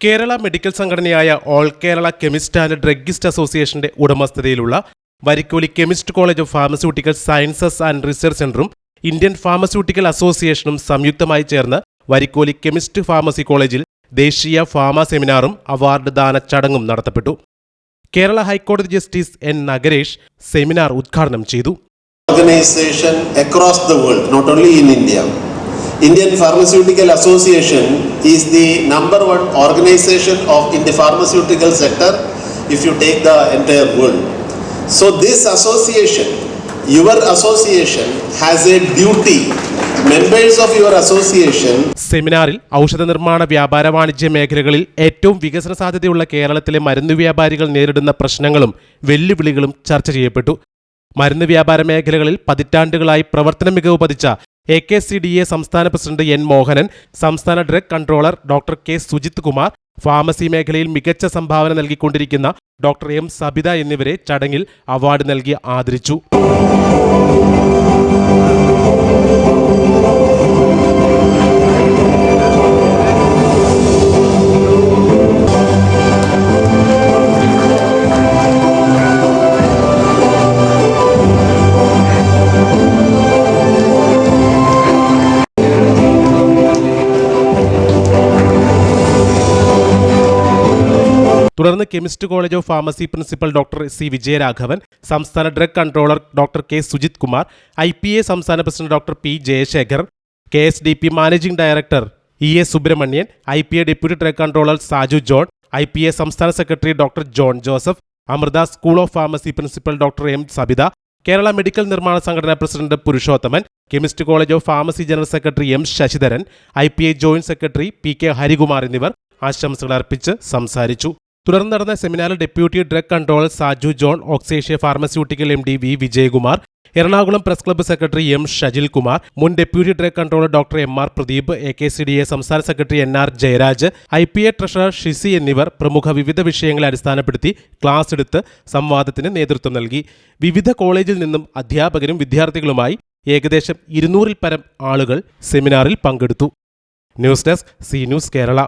Kerala medical സംഘടനയായ all Kerala chemist and druggist അസോസിയേഷന്റെ ഉടമസ്ഥതയിലുള്ള Varikoli chemist college of pharmaceutical sciences and research സെന്ററും Indian pharmaceutical അസോസിയേഷനും സംയുക്തമായി ചേർന്ന് വരിക്കോലി കെമിസ്റ്റ് ഫാർമസി കോളേജിൽ ദേശീയ ഫാർമ സെമിനാറും അവാർഡ് ദാന ചടങ്ങും നടത്തപ്പെട്ടു കേരള ഹൈക്കോടതി ജസ്റ്റിസ് എൻ നഗരേഷ് സെമിനാർ ഉദ്ഘാടനം ചെയ്തു organisation across the world not only in India. Indian Pharmaceutical Association is the number one organization of in the pharmaceutical sector if you take the entire world. So this association, your association has a duty. സെമിനാറിൽ ഔഷധ നിർമ്മാണ വ്യാപാര വാണിജ്യ മേഖലകളിൽ ഏറ്റവും വികസന സാധ്യതയുള്ള കേരളത്തിലെ മരുന്ന് വ്യാപാരികൾ നേരിടുന്ന പ്രശ്നങ്ങളും വെല്ലുവിളികളും ചർച്ച ചെയ്യപ്പെട്ടു മരുന്ന് വ്യാപാര മേഖലകളിൽ പതിറ്റാണ്ടുകളായി പ്രവർത്തന മികവ് പതിച്ച A K C D A സംസ്ഥാന പ്രസിഡന്റ് എൻ മോഹനൻ സംസ്ഥാന drug controller doctor K Sujith Kumar pharmacy മേഖലയിൽ മികച്ച സംഭാവന നൽകിക്കൊണ്ടിരിക്കുന്ന ഡോക്ടർ എം സബിത എന്നിവരെ ചടങ്ങിൽ അവാർഡ് നൽകി ആദരിച്ചു. തുടർന്ന് chemistry college of pharmacy principal doctor C Vijayaraghavan സംസ്ഥാന drug controller doctor K Sujith Kumar I P A സംസ്ഥാന president doctor P Jayasekhar K S D P managing director E A Subramanian I P A deputy drug controller Saju John I P A സംസ്ഥാന secretary doctor John Joseph Amrita school of pharmacy principal doctor M Sabitha Kerala medical നിർമ്മാണ സംഘടനാ president Purushothaman chemistry college of pharmacy general secretary M Sasidharan I P A joint secretary P K Harikumar എന്നിവർ ആശംസകൾ അർപ്പിച്ച് സംസാരിച്ചു. തുടർന്ന് നടന്ന സെമിനാറിൽ deputy drug controller Saju John ഓക്സേഷ്യ pharmaceutical M D V Vijayakumar Ernakulam press club secretary M Shajil Kumar മുൻ deputy drug controller doctor M R Pradeep A K C D A സംസ്ഥാന secretary N R Jayaraj I P A treasurer Shisy എന്നിവർ പ്രമുഖ വിവിധ വിഷയങ്ങളെ അടിസ്ഥാനപ്പെടുത്തി class എടുത്ത് സംവാദത്തിന് നേതൃത്വം നൽകി. വിവിധ കോളേജിൽ നിന്നും അധ്യാപകരും വിദ്യാർത്ഥികളുമായി ഏകദേശം ഇരുന്നൂറിൽ പരം ആളുകൾ സെമിനാറിൽ പങ്കെടുത്തു. News desk C news Kerala.